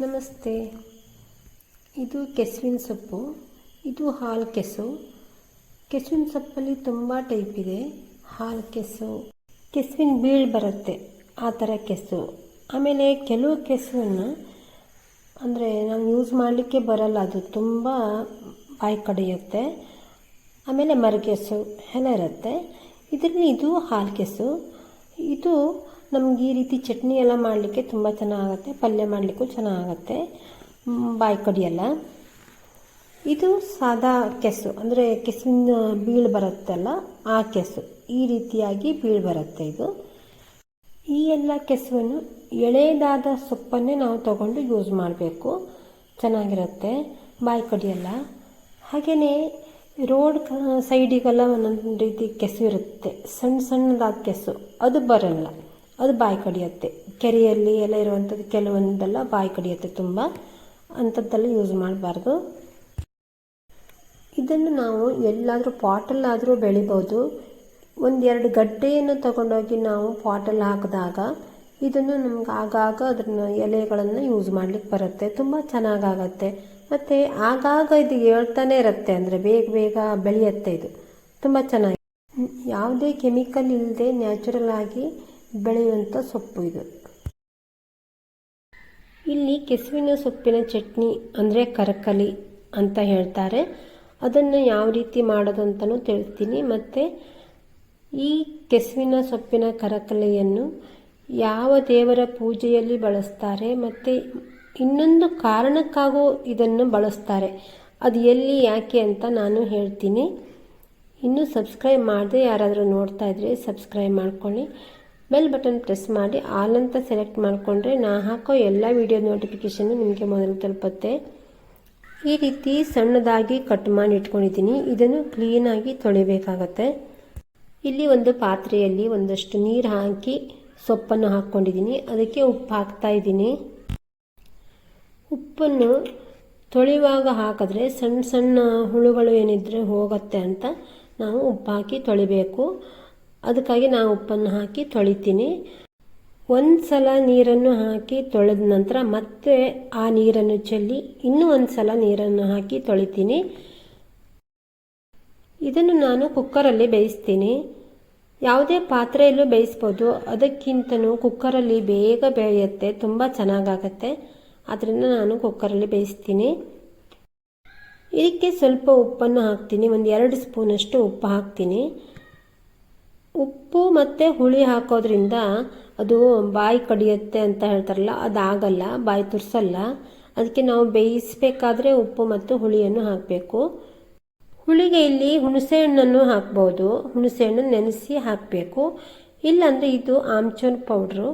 ನಮಸ್ತೆ. ಇದು ಕೆಸುವಿನ ಸೊಪ್ಪು. ಇದು ಹಾಲು ಕೆಸು. ಕೆಸುವಿನ ಸೊಪ್ಪಲ್ಲಿ ತುಂಬ ಟೈಪ್ ಇದೆ. ಹಾಲು ಕೆಸು. ಕೆಸುವಿನ ಬೀಳು ಬರುತ್ತೆ. ಆ ಥರ ಕೆಸು. ಆಮೇಲೆ ಕೆಲವು ಕೆಸುವನ್ನು ಅಂದರೆ ನಾವು ಯೂಸ್ ಮಾಡಲಿಕ್ಕೆ ಬರಲ್ಲ. ಅದು ತುಂಬ ಬಾಯಿ ಕಡಿಯುತ್ತೆ. ಆಮೇಲೆ ಮರಗೆಸು ಎಲ್ಲ ಇರುತ್ತೆ ಇದರಲ್ಲಿ ಇದು ಹಾಲು ಕೆಸು. ಇದು ನಮ್ಗೆ ಈ ರೀತಿ ಚಟ್ನಿ ಎಲ್ಲ ಮಾಡಲಿಕ್ಕೆ ತುಂಬ ಚೆನ್ನಾಗುತ್ತೆ, ಪಲ್ಯ ಮಾಡಲಿಕ್ಕೂ ಚೆನ್ನಾಗುತ್ತೆ. ಬಾಯಿ ಕಡಿಯಲ್ಲ ಇದು ಸಾದಾ ಕೆಸು, ಅಂದರೆ ಕೆಸುವಿನ ಬೀಳು ಬರುತ್ತಲ್ಲ, ಆ ಕೆಸು. ಈ ರೀತಿಯಾಗಿ ಬೀಳು ಬರುತ್ತೆ ಇದು. ಈ ಎಲ್ಲ ಕೆಸುವನ್ನು ಎಳೆದಾದ ಸೊಪ್ಪನ್ನೇ ನಾವು ತಗೊಂಡು ಯೂಸ್ ಮಾಡಬೇಕು. ಚೆನ್ನಾಗಿರುತ್ತೆ ಬಾಯಿ ಕಡಿಯಲ್ಲ ಹಾಗೆಯೇ ರೋಡ್ ಸೈಡಿಗೆಲ್ಲ ಒಂದೊಂದು ರೀತಿ ಕೆಸು ಇರುತ್ತೆ ಸಣ್ಣ ಸಣ್ಣದಾದ ಕೆಸು, ಅದು ಬರಲ್ಲ. ಅದು ಬಾಯಿ ಕಡಿಯತ್ತೆ. ಕೆರೆಯಲ್ಲಿ ಎಲ್ಲ ಇರುವಂಥದ್ದು ಕೆಲವೊಂದೆಲ್ಲ ಬಾಯಿ ಕಡಿಯುತ್ತೆ ತುಂಬ. ಅಂಥದ್ದೆಲ್ಲ ಯೂಸ್ ಮಾಡಬಾರ್ದು. ಇದನ್ನು ನಾವು ಎಲ್ಲಾದರೂ ಪಾಟಲ್ಲಾದರೂ ಬೆಳಿಬೋದು. ಒಂದೆರಡು ಗಡ್ಡೆಯನ್ನು ತಗೊಂಡೋಗಿ ನಾವು ಪಾಟಲ್ಲಿ ಹಾಕಿದಾಗ ಇದನ್ನು ನಮ್ಗೆ ಆಗಾಗ ಅದನ್ನು ಎಲೆಗಳನ್ನು ಯೂಸ್ ಮಾಡ್ಲಿಕ್ಕೆ ಬರುತ್ತೆ. ತುಂಬ ಚೆನ್ನಾಗಾಗತ್ತೆ. ಮತ್ತು ಆಗಾಗ ಇದು ಹೇಳ್ತಾನೆ ಇರುತ್ತೆ. ಅಂದರೆ ಬೇಗ ಬೇಗ ಬೆಳೆಯುತ್ತೆ ಇದು. ತುಂಬ ಚೆನ್ನಾಗಿ. ಯಾವುದೇ ಕೆಮಿಕಲ್ ಇಲ್ಲದೆ ನ್ಯಾಚುರಲ್ ಆಗಿ ಬೆಳೆಯುವಂಥ ಸೊಪ್ಪು ಇದು. ಇಲ್ಲಿ ಕೆಸುವಿನ ಸೊಪ್ಪಿನ ಚಟ್ನಿ ಅಂದರೆ ಕರಕಲಿ ಅಂತ ಹೇಳ್ತಾರೆ. ಅದನ್ನು ಯಾವ ರೀತಿ ಮಾಡೋದು ಅಂತಲೂ ತಿಳಿಸ್ತೀನಿ. ಮತ್ತು ಈ ಕೆಸುವಿನ ಸೊಪ್ಪಿನ ಕರಕಲೆಯನ್ನು ಯಾವ ದೇವರ ಪೂಜೆಯಲ್ಲಿ ಬಳಸ್ತಾರೆ ಮತ್ತು ಇನ್ನೊಂದು ಕಾರಣಕ್ಕಾಗೂ ಇದನ್ನು ಬಳಸ್ತಾರೆ. ಅದು ಎಲ್ಲಿ, ಯಾಕೆ ಅಂತ ನಾನು ಹೇಳ್ತೀನಿ. ಇನ್ನೂ ಸಬ್ಸ್ಕ್ರೈಬ್ ಮಾಡದೆ ಯಾರಾದರೂ ನೋಡ್ತಾ ಇದ್ರೆ ಸಬ್ಸ್ಕ್ರೈಬ್ ಮಾಡ್ಕೊಳ್ಳಿ. ಬೆಲ್ ಬಟನ್ ಪ್ರೆಸ್ ಮಾಡಿ ಆಲ್ ಅಂತ ಸೆಲೆಕ್ಟ್ ಮಾಡಿಕೊಂಡ್ರೆ ನಾ ಹಾಕೋ ಎಲ್ಲ ವಿಡಿಯೋ ನೋಟಿಫಿಕೇಷನ್ನು ನಿಮಗೆ ಮೊದಲು ತಲುಪುತ್ತೆ. ಈ ರೀತಿ ಸಣ್ಣದಾಗಿ ಕಟ್ ಮಾಡಿ ಇಟ್ಕೊಂಡಿದ್ದೀನಿ. ಇದನ್ನು ಕ್ಲೀನಾಗಿ ತೊಳಿಬೇಕಾಗತ್ತೆ. ಇಲ್ಲಿ ಒಂದು ಪಾತ್ರೆಯಲ್ಲಿ ಒಂದಷ್ಟು ನೀರು ಹಾಕಿ ಸೊಪ್ಪನ್ನು ಹಾಕ್ಕೊಂಡಿದ್ದೀನಿ. ಅದಕ್ಕೆ ಉಪ್ಪು ಹಾಕ್ತಾ ಇದ್ದೀನಿ. ಉಪ್ಪನ್ನು ತೊಳೆಯುವಾಗ ಹಾಕಿದ್ರೆ ಸಣ್ಣ ಸಣ್ಣ ಹುಳುಗಳು ಏನಿದ್ರೆ ಹೋಗುತ್ತೆ ಅಂತ ನಾವು ಉಪ್ಪು ಹಾಕಿ ತೊಳಿಬೇಕು. ಅದಕ್ಕಾಗಿ ನಾನು ಉಪ್ಪನ್ನು ಹಾಕಿ ತೊಳಿತೀನಿ. ಒಂದು ಸಲ ನೀರನ್ನು ಹಾಕಿ ತೊಳೆದ ನಂತರ ಮತ್ತೆ ಆ ನೀರನ್ನು ಚೆಲ್ಲಿ ಇನ್ನೂ ಒಂದು ಸಲ ನೀರನ್ನು ಹಾಕಿ ತೊಳಿತೀನಿ. ಇದನ್ನು ನಾನು ಕುಕ್ಕರಲ್ಲಿ ಬೇಯಿಸ್ತೀನಿ. ಯಾವುದೇ ಪಾತ್ರೆಯಲ್ಲೂ ಬೇಯಿಸ್ಬೋದು. ಅದಕ್ಕಿಂತನೂ ಕುಕ್ಕರಲ್ಲಿ ಬೇಗ ಬೇಯುತ್ತೆ, ತುಂಬ ಚೆನ್ನಾಗಾಗತ್ತೆ. ಆದ್ದರಿಂದ ನಾನು ಕುಕ್ಕರಲ್ಲಿ ಬೇಯಿಸ್ತೀನಿ. ಇದಕ್ಕೆ ಸ್ವಲ್ಪ ಉಪ್ಪನ್ನು ಹಾಕ್ತೀನಿ. ಒಂದು ಎರಡು ಸ್ಪೂನಷ್ಟು ಉಪ್ಪು ಹಾಕ್ತೀನಿ. ಉಪ್ಪು ಮತ್ತು ಹುಳಿ ಹಾಕೋದ್ರಿಂದ ಅದು ಬಾಯಿ ಕಡಿಯುತ್ತೆ ಅಂತ ಹೇಳ್ತಾರಲ್ಲ, ಅದಾಗಲ್ಲ, ಬಾಯಿ ತುರ್ಸಲ್ಲ. ಅದಕ್ಕೆ ನಾವು ಬೇಯಿಸಬೇಕಾದ್ರೆ ಉಪ್ಪು ಮತ್ತು ಹುಳಿಯನ್ನು ಹಾಕಬೇಕು. ಹುಳಿಗೆ ಇಲ್ಲಿ ಹುಣಸೆಹಣ್ಣನ್ನು ಹಾಕ್ಬೋದು. ಹುಣಸೆ ಹಣ್ಣು ನೆನೆಸಿ ಹಾಕಬೇಕು. ಇಲ್ಲಾಂದರೆ ಇದು ಆಮ್ಚೂರ್ ಪೌಡ್ರು.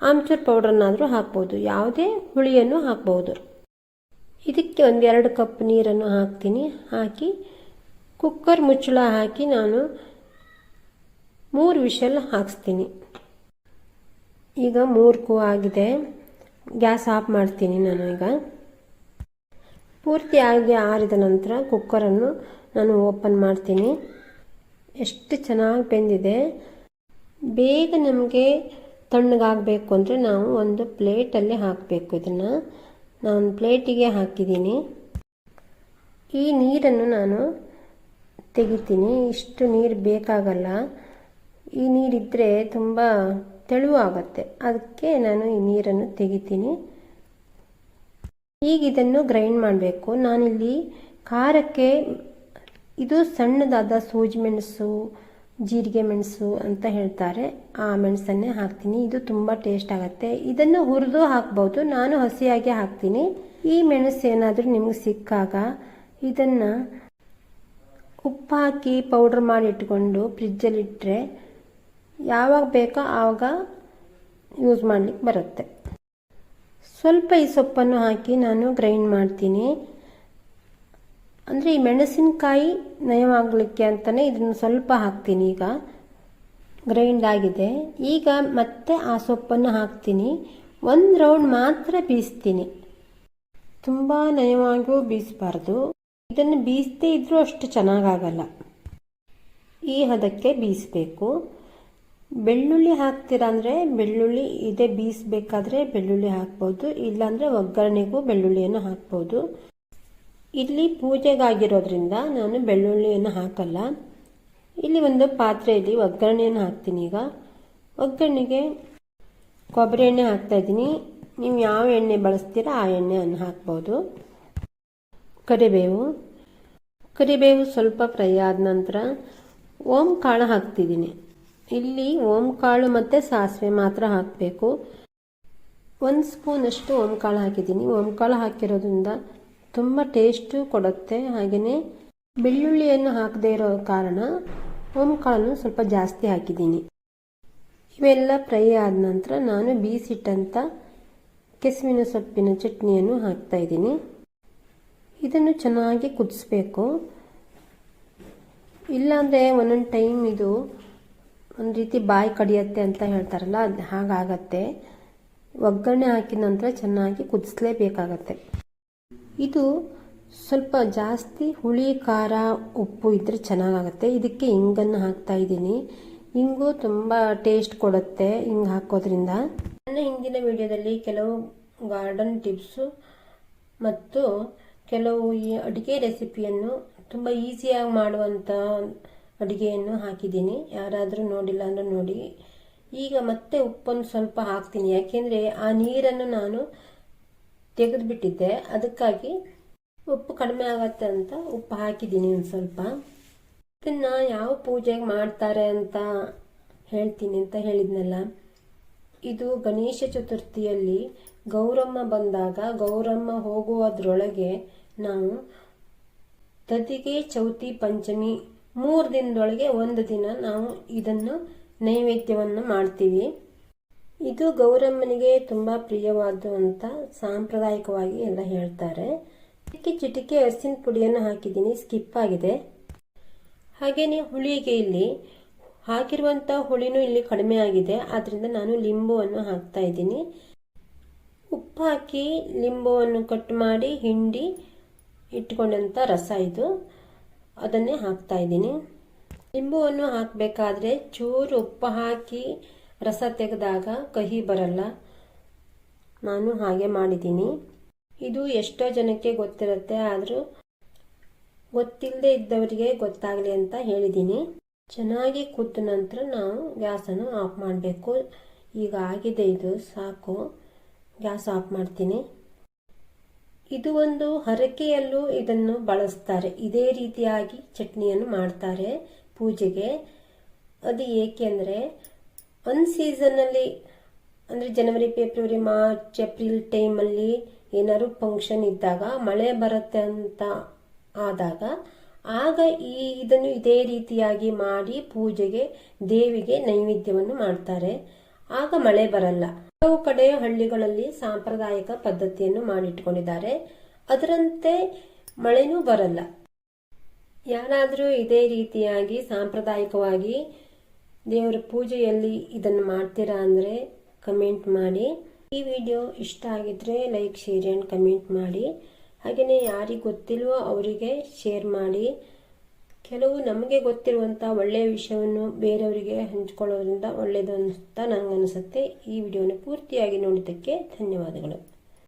ಆಮ್ಚೂರ್ ಪೌಡ್ರನ್ನಾದರೂ ಹಾಕ್ಬೋದು. ಯಾವುದೇ ಹುಳಿಯನ್ನು ಹಾಕ್ಬೋದು. ಇದಕ್ಕೆ ಒಂದೆರಡು ಕಪ್ ನೀರನ್ನು ಹಾಕ್ತೀನಿ. ಹಾಕಿ ಕುಕ್ಕರ್ ಮುಚ್ಚಳ ಹಾಕಿ ನಾನು ಮೂರು ವಿಷಲ್ ಹಾಕ್ಸ್ತೀನಿ. ಈಗ ಮೂರು ಕೂ ಆಗಿದೆ. ಗ್ಯಾಸ್ ಆಫ್ ಮಾಡ್ತೀನಿ ನಾನು ಈಗ. ಪೂರ್ತಿಯಾಗಿ ಆರಿದ ನಂತರ ಕುಕ್ಕರನ್ನು ನಾನು ಓಪನ್ ಮಾಡ್ತೀನಿ. ಎಷ್ಟು ಚೆನ್ನಾಗಿ ಬೆಂದಿದೆ. ಬೇಗ ನಮಗೆ ತಣ್ಣಗಾಗಬೇಕು ಅಂದರೆ ನಾವು ಒಂದು ಪ್ಲೇಟಲ್ಲಿ ಹಾಕಬೇಕು. ಇದನ್ನು ನಾನು ಪ್ಲೇಟಿಗೆ ಹಾಕಿದ್ದೀನಿ. ಈ ನೀರನ್ನು ನಾನು ತೆಗಿತೀನಿ. ಇಷ್ಟು ನೀರು ಬೇಕಾಗಲ್ಲ. ಈ ನೀರಿದ್ದರೆ ತುಂಬ ತೆಳು ಆಗುತ್ತೆ ಅದಕ್ಕೆ ನಾನು ಈ ನೀರನ್ನು ತೆಗಿತೀನಿ. ಈಗ ಇದನ್ನು ಗ್ರೈಂಡ್ ಮಾಡಬೇಕು. ನಾನಿಲ್ಲಿ ಖಾರಕ್ಕೆ ಇದು ಸಣ್ಣದಾದ ಸೂಜಿ ಮೆಣಸು, ಜೀರಿಗೆ ಮೆಣಸು ಅಂತ ಹೇಳ್ತಾರೆ. ಆ ಮೆಣಸನ್ನೇ ಹಾಕ್ತೀನಿ. ಇದು ತುಂಬ ಟೇಸ್ಟ್ ಆಗುತ್ತೆ. ಇದನ್ನು ಹುರಿದು ಹಾಕ್ಬೋದು. ನಾನು ಹಸಿಯಾಗಿ ಹಾಕ್ತೀನಿ. ಈ ಮೆಣಸು ಏನಾದರೂ ನಿಮಗೆ ಸಿಕ್ಕಾಗ ಇದನ್ನು ಉಪ್ಪು ಹಾಕಿ ಪೌಡ್ರ್ ಮಾಡಿ ಇಟ್ಕೊಂಡು ಫ್ರಿಜ್ಜಲ್ಲಿಟ್ಟರೆ ಯಾವಾಗ ಬೇಕೋ ಆವಾಗ ಯೂಸ್ ಮಾಡಲಿಕ್ಕೆ ಬರುತ್ತೆ. ಸ್ವಲ್ಪ ಈ ಸೊಪ್ಪನ್ನು ಹಾಕಿ ನಾನು ಗ್ರೈಂಡ್ ಮಾಡ್ತೀನಿ. ಅಂದರೆ ಈ ಮೆಣಸಿನಕಾಯಿ ನಯವಾಗಲಿಕ್ಕೆ ಅಂತಲೇ ಇದನ್ನು ಸ್ವಲ್ಪ ಹಾಕ್ತೀನಿ ಈಗ. ಗ್ರೈಂಡ್ ಆಗಿದೆ. ಈಗ ಮತ್ತೆ ಆ ಸೊಪ್ಪನ್ನು ಹಾಕ್ತೀನಿ. ಒಂದು ರೌಂಡ್ ಮಾತ್ರ ಬೀಸ್ತೀನಿ. ತುಂಬ ನಯವಾಗಿಯೂ ಬೀಸಬಾರ್ದು. ಇದನ್ನು ಬೀಸದೇ ಇದ್ರೂ ಅಷ್ಟು ಚೆನ್ನಾಗಾಗಲ್ಲ. ಈ ಹದಕ್ಕೆ ಬೀಸಬೇಕು. ಬೆಳ್ಳುಳ್ಳಿ ಹಾಕ್ತೀರಾ ಅಂದರೆ ಬೆಳ್ಳುಳ್ಳಿ ಇದೇ, ಬೀಸಬೇಕಾದ್ರೆ ಬೆಳ್ಳುಳ್ಳಿ ಹಾಕ್ಬೋದು. ಇಲ್ಲಾಂದರೆ ಒಗ್ಗರಣೆಗೂ ಬೆಳ್ಳುಳ್ಳಿಯನ್ನು ಹಾಕ್ಬೋದು. ಇಲ್ಲಿ ಪೂಜೆಗಾಗಿರೋದ್ರಿಂದ ನಾನು ಬೆಳ್ಳುಳ್ಳಿಯನ್ನು ಹಾಕಲ್ಲ. ಇಲ್ಲಿ ಒಂದು ಪಾತ್ರೆಯಲ್ಲಿ ಒಗ್ಗರಣೆಯನ್ನು ಹಾಕ್ತೀನಿ ಈಗ. ಒಗ್ಗರಣೆಗೆ ಕೊಬ್ಬರಿ ಎಣ್ಣೆ ಹಾಕ್ತಾಯಿದ್ದೀನಿ ನೀವು ಯಾವ ಎಣ್ಣೆ ಬಳಸ್ತೀರಾ ಆ ಎಣ್ಣೆಯನ್ನು ಹಾಕ್ಬೋದು. ಕರಿಬೇವು. ಕರಿಬೇವು ಸ್ವಲ್ಪ ಫ್ರೈ ಆದ ನಂತರ ಓಂ ಕಾಳು ಹಾಕ್ತಿದ್ದೀನಿ. ಇಲ್ಲಿ ಓಂ ಕಾಳು ಮತ್ತು ಸಾಸಿವೆ ಮಾತ್ರ ಹಾಕಬೇಕು. ಒಂದು ಸ್ಪೂನಷ್ಟು ಓಂ ಕಾಳು ಹಾಕಿದ್ದೀನಿ. ಓಂ ಕಾಳು ಹಾಕಿರೋದ್ರಿಂದ ತುಂಬ ಟೇಸ್ಟು ಕೊಡುತ್ತೆ. ಹಾಗೆಯೇ ಬೆಳ್ಳುಳ್ಳಿಯನ್ನು ಹಾಕದೇ ಇರೋ ಕಾರಣ ಓಂ ಕಾಳನ್ನು ಸ್ವಲ್ಪ ಜಾಸ್ತಿ ಹಾಕಿದ್ದೀನಿ. ಇವೆಲ್ಲ ಫ್ರೈ ಆದ ನಂತರ ನಾನು ಬೀಸಿಟ್ಟಂಥ ಕೆಸುವಿನ ಸೊಪ್ಪಿನ ಚಟ್ನಿಯನ್ನು ಹಾಕ್ತಾಯಿದ್ದೀನಿ ಇದನ್ನು ಚೆನ್ನಾಗಿ ಕುದಿಸ್ಬೇಕು. ಇಲ್ಲಾಂದರೆ ಒಂದೊಂದು ಟೈಮ್ ಇದು ಒಂದು ರೀತಿ ಬಾಯಿ ಕಡಿಯತ್ತೆ ಅಂತ ಹೇಳ್ತಾರಲ್ಲ, ಅದು ಹಾಗಾಗತ್ತೆ. ಒಗ್ಗರಣೆ ಹಾಕಿದ ನಂತರ ಚೆನ್ನಾಗಿ ಕುದಿಸ್ಲೇಬೇಕಾಗತ್ತೆ. ಇದು ಸ್ವಲ್ಪ ಜಾಸ್ತಿ ಹುಳಿ, ಖಾರ, ಉಪ್ಪು ಇದ್ದರೆ ಚೆನ್ನಾಗಾಗುತ್ತೆ. ಇದಕ್ಕೆ ಹಿಂಗನ್ನು ಹಾಕ್ತಾ ಇದ್ದೀನಿ. ಹಿಂಗು ತುಂಬ ಟೇಸ್ಟ್ ಕೊಡುತ್ತೆ ಹಿಂಗೆ ಹಾಕೋದ್ರಿಂದ. ನನ್ನ ಹಿಂದಿನ ವಿಡಿಯೋದಲ್ಲಿ ಕೆಲವು ಗಾರ್ಡನ್ ಟಿಪ್ಸು ಮತ್ತು ಕೆಲವು ಈ ಅಡುಗೆ ರೆಸಿಪಿಯನ್ನು ತುಂಬ ಈಸಿಯಾಗಿ ಮಾಡುವಂಥ ಅಡುಗೆಯನ್ನು ಹಾಕಿದ್ದೀನಿ. ಯಾರಾದರೂ ನೋಡಿಲ್ಲ ಅಂದರೆ ನೋಡಿ. ಈಗ ಮತ್ತೆ ಉಪ್ಪನ್ನು ಸ್ವಲ್ಪ ಹಾಕ್ತೀನಿ. ಯಾಕೆಂದರೆ ಆ ನೀರನ್ನು ನಾನು ತೆಗೆದುಬಿಟ್ಟಿದ್ದೆ. ಅದಕ್ಕಾಗಿ ಉಪ್ಪು ಕಡಿಮೆ ಆಗತ್ತೆ ಅಂತ ಉಪ್ಪು ಹಾಕಿದ್ದೀನಿ ಒಂದು ಸ್ವಲ್ಪ. ಇದನ್ನು ಯಾವ ಪೂಜೆಗೆ ಮಾಡ್ತಾರೆ ಅಂತ ಹೇಳ್ತೀನಿ ಅಂತ ಹೇಳಿದ್ನಲ್ಲ. ಇದು ಗಣೇಶ ಚತುರ್ಥಿಯಲ್ಲಿ ಗೌರಮ್ಮ ಬಂದಾಗ, ಗೌರಮ್ಮ ಹೋಗುವುದರೊಳಗೆ ನಾವು ತದಿಗೆ ಚೌತಿ ಪಂಚಮಿ ಮೂರು ದಿನದೊಳಗೆ ಒಂದು ದಿನ ನಾವು ಇದನ್ನು ನೈವೇದ್ಯವನ್ನು ಮಾಡ್ತೀವಿ. ಇದು ಗೌರಮ್ಮನಿಗೆ ತುಂಬ ಪ್ರಿಯವಾದಂಥ ಸಾಂಪ್ರದಾಯಿಕವಾಗಿ ಎಲ್ಲ ಹೇಳ್ತಾರೆ. ಇದಕ್ಕೆ ಚಿಟಿಕೆ ಅರಿಸಿನ ಪುಡಿಯನ್ನು ಹಾಕಿದ್ದೀನಿ. ಸ್ಕಿಪ್ ಆಗಿದೆ. ಹಾಗೆಯೇ ಹುಳಿಗೆ ಇಲ್ಲಿ ಹಾಕಿರುವಂಥ ಹುಳಿನೂ ಇಲ್ಲಿ ಕಡಿಮೆ ಆಗಿದೆ. ಆದ್ದರಿಂದ ನಾನು ಲಿಂಬುವನ್ನು ಹಾಕ್ತಾ ಇದ್ದೀನಿ. ಉಪ್ಪು ಹಾಕಿ ಲಿಂಬುವನ್ನು ಕಟ್ ಮಾಡಿ ಹಿಂಡಿ ಇಟ್ಕೊಂಡಂಥ ರಸ ಇದು. ಅದನ್ನೇ ಹಾಕ್ತಾ ಇದ್ದೀನಿ. ನಿಂಬುವನ್ನು ಹಾಕಬೇಕಾದ್ರೆ ಚೂರು ಉಪ್ಪು ಹಾಕಿ ರಸ ತೆಗೆದಾಗ ಕಹಿ ಬರಲ್ಲ. ನಾನು ಹಾಗೆ ಮಾಡಿದ್ದೀನಿ. ಇದು ಎಷ್ಟೋ ಜನಕ್ಕೆ ಗೊತ್ತಿರುತ್ತೆ, ಆದರೂ ಗೊತ್ತಿಲ್ಲದೆ ಇದ್ದವರಿಗೆ ಗೊತ್ತಾಗಲಿ ಅಂತ ಹೇಳಿದ್ದೀನಿ. ಚೆನ್ನಾಗಿ ಕುದ್ದ ನಂತರ ನಾವು ಗ್ಯಾಸನ್ನು ಆಫ್ ಮಾಡಬೇಕು. ಈಗ ಆಗಿದೆ ಇದು, ಸಾಕು. ಗ್ಯಾಸ್ ಆಫ್ ಮಾಡ್ತೀನಿ. ಇದು ಒಂದು ಹರಕೆಯಲ್ಲೂ ಇದನ್ನು ಬಳಸ್ತಾರೆ. ಇದೇ ರೀತಿಯಾಗಿ ಚಟ್ನಿಯನ್ನು ಮಾಡ್ತಾರೆ ಪೂಜೆಗೆ. ಅದು ಏಕೆಂದರೆ ಒಂದು ಸೀಸನ್ನಲ್ಲಿ ಅಂದರೆ ಜನವರಿ ಫೆಬ್ರವರಿ ಮಾರ್ಚ್ ಏಪ್ರಿಲ್ ಟೈಮಲ್ಲಿ ಏನಾದ್ರು ಫಂಕ್ಷನ್ ಇದ್ದಾಗ, ಮಳೆ ಬರುತ್ತೆ ಅಂತ ಆದಾಗ, ಆಗ ಈ ಇದನ್ನು ಇದೇ ರೀತಿಯಾಗಿ ಮಾಡಿ ಪೂಜೆಗೆ ದೇವಿಗೆ ನೈವೇದ್ಯವನ್ನು ಮಾಡ್ತಾರೆ. ಆಗ ಮಳೆ ಬರಲ್ಲ. ಕೆಲವು ಕಡೆ ಹಳ್ಳಿಗಳಲ್ಲಿ ಸಾಂಪ್ರದಾಯಿಕ ಪದ್ಧತಿಯನ್ನು ಮಾಡಿಟ್ಕೊಂಡಿದ್ದಾರೆ. ಅದರಂತೆ ಮಳೆನೂ ಬರಲ್ಲ. ಯಾರಾದರೂ ಇದೇ ರೀತಿಯಾಗಿ ಸಾಂಪ್ರದಾಯಿಕವಾಗಿ ದೇವರ ಪೂಜೆಯಲ್ಲಿ ಇದನ್ನು ಮಾಡ್ತೀರಾ ಅಂದರೆ ಕಮೆಂಟ್ ಮಾಡಿ. ಈ ವಿಡಿಯೋ ಇಷ್ಟ ಆಗಿದ್ರೆ ಲೈಕ್, ಶೇರ್ ಆ್ಯಂಡ್ ಕಮೆಂಟ್ ಮಾಡಿ. ಹಾಗೆಯೇ ಯಾರಿಗೆ ಗೊತ್ತಿಲ್ವೋ ಅವರಿಗೆ ಶೇರ್ ಮಾಡಿ. ಕೆಲವು ನಮಗೆ ಗೊತ್ತಿರುವಂಥ ಒಳ್ಳೆಯ ವಿಷಯವನ್ನು ಬೇರೆಯವರಿಗೆ ಹಂಚ್ಕೊಳ್ಳೋದ್ರಿಂದ ಒಳ್ಳೆಯದು ಅಂತ ನನಗನ್ನಿಸುತ್ತೆ ಈ ವಿಡಿಯೋನ ಪೂರ್ತಿಯಾಗಿ ನೋಡಿದ್ದಕ್ಕೆ ಧನ್ಯವಾದಗಳು.